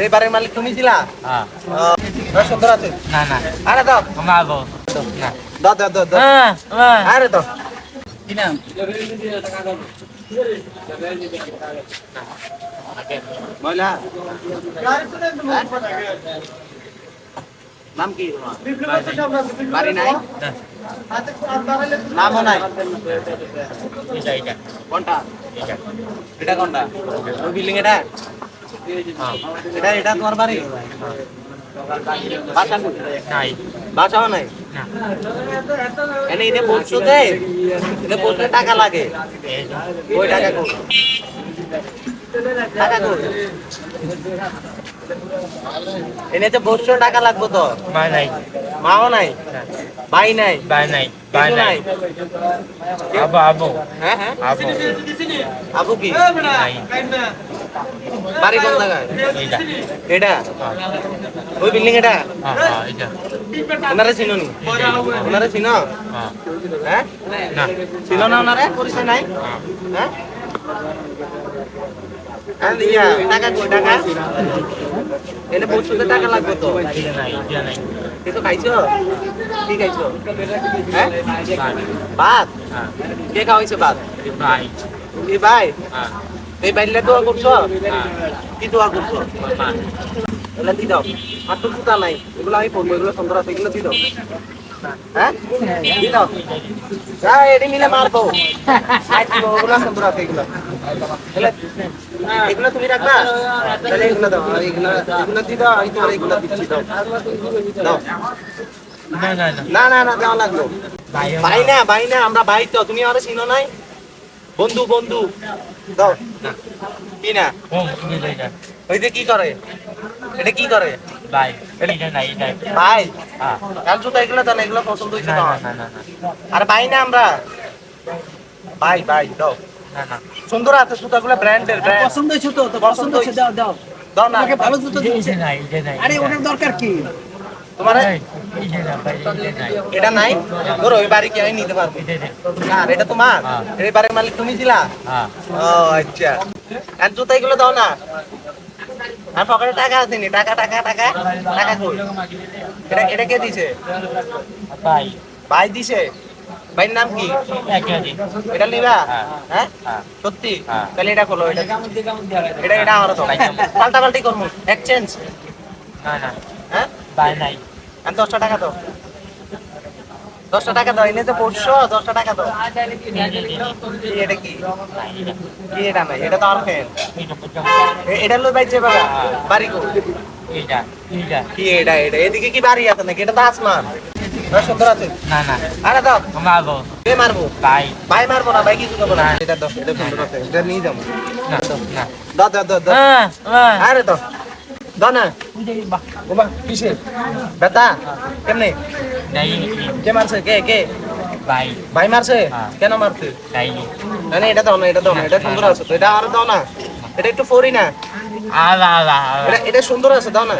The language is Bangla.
এই বাড়ির মালিক তুমি ছিলা? হ্যাঁ। সুন্দর আছে? না না। আরে দাও। না। দাও দাও দাও দাও। হ্যাঁ আরে দাও। কি নাম? নাম কি? বাড়ি নাই? নামও নাই। এটা এটা। কোনটা? এটা কোনটা? ওই বিল্ডিং এটা? এটা এটা তোমার বাড়ি? বাসা নাই। বাসাও নাই? এনে এটা বলছো যে এটা বলতে টাকা লাগে। ওই টাকা কই? টাকা এনে যে বসছো টাকা লাগবে তো। মা নাই। মাও নাই? ভাই নাই? বাই নাই। বাই নাই? আবু আবু। হ্যাঁ হ্যাঁ। আবু। আবু কি? নাই। বাড়ি কোন জায়গায়? এটা ওই বিল্ডিং এটা? ওনারে চিনো নি? ওনারে চিনো? হ্যাঁ। হ্যাঁ? না। ছিল না ওনারে? পরিচয় নাই? হ্যাঁ। হ্যাঁ? টাকা টাকা? এনে বলছোতে টাকা লাগবে তো। কিছু খাইছো? কি খাইছো? ভাত। কে খাওয়াইছে ভাত? ভাই? হ্যাঁ। এই বাইরে দোয়া করছ? হ্যাঁ। কি দোয়া করছ? এগুলো দি দাও। আর তো জুতা নাই। এগুলো আমি পরবো এগুলো সুন্দর আছে এগুলো দি দাও। হ্যাঁ? দি দাও। হ্যাঁ এটি মিলে মারবো। ওগুলো সুন্দর আছে এগুলো। এগুলো- এগুলো তুমি রাখবা? তাহলে এগুলো দাও এগুলো এগুলো দি দাও আমি তোমার এগুলো দিচ্ছি দাও। দাও। না না না না না না দেওয়া লাগল। ভাই না ভাই না আমরা ভাই তো তুমি আরও চিনো নাই? বন্ধু বন্ধু। দাও। কি না ও এটা এটা ওই যে কি করে? এটা কি করে? বাই। এটা নাই এটা ভাই হ্যাঁ। কাল জুতা এগুলো পছন্দ হয়েছে না না না না আর ভাই না আমরা? ভাই ভাই দাও। না না। সুন্দর আছে জুতাগুলো ব্র্যান্ডের ব্র্যান্ড পছন্দ হয়েছে তো পছন্দ হয়েছে দাও দাও। দাও না। ভালো জুতো এটা নাই। আরে ওটার দরকার কি? তোমার? এটা ভাই নাই। এটা ওই বাড়ি কি আমি নিতে পারব? আর এটা তোমার? হ্যাঁ। এই বাড়ির মালিক তুমি ছিলা হ্যাঁ। ও আচ্ছা। আর জুতা এগুলো দাও না। আর পকেটে টাকা আছে নি? টাকা টাকা টাকা টাকা কই? এটা এটা কে দিছে? বাই ভাই দিছে? ভাইয়ের নাম কি? এটা নিবা? হ্যাঁ। হ্যাঁ? সত্যি। তাহলে এটা খোলো এটা। এটা এটা আমার তো। পাল্টা পাল্টি করব। এক্সচেঞ্জ না না। বাই নাই। দশটা টাকা দাও। দশটা টাকা দাও এনে তো পড়ছো দশটা টাকা দাও। এটা কি? কি এটা নাই এটা তো আর ফ্যান এটা লই বাইছে বাবা। বাড়ি কো কি এটা এটা? এদিকে কি বাড়ি আছে নাকি? এটা তো আসমান। সুন্দর আছে? না না। আরে দাও। মারবো। কে মারবো। ভাই মারবো না ভাই কিছু করব না। এটা দাও এটা সুন্দর আছে। এটা নিয়ে যাব। না দাও দাও দাও। হ্যাঁ হ্যাঁ। আরে দাও। দাও না বাবা কিসে? বেটা কেমনে? কে মারছে? কে কে? ভাই। মারছে? হ্যাঁ। কেন মারছে? না না, এটা দাও না এটা দাও না এটা সুন্দর আছে তো এটা আর দাও না। এটা একটু ফরি না। আলা আলা এটা এটা সুন্দর আছে দাও না।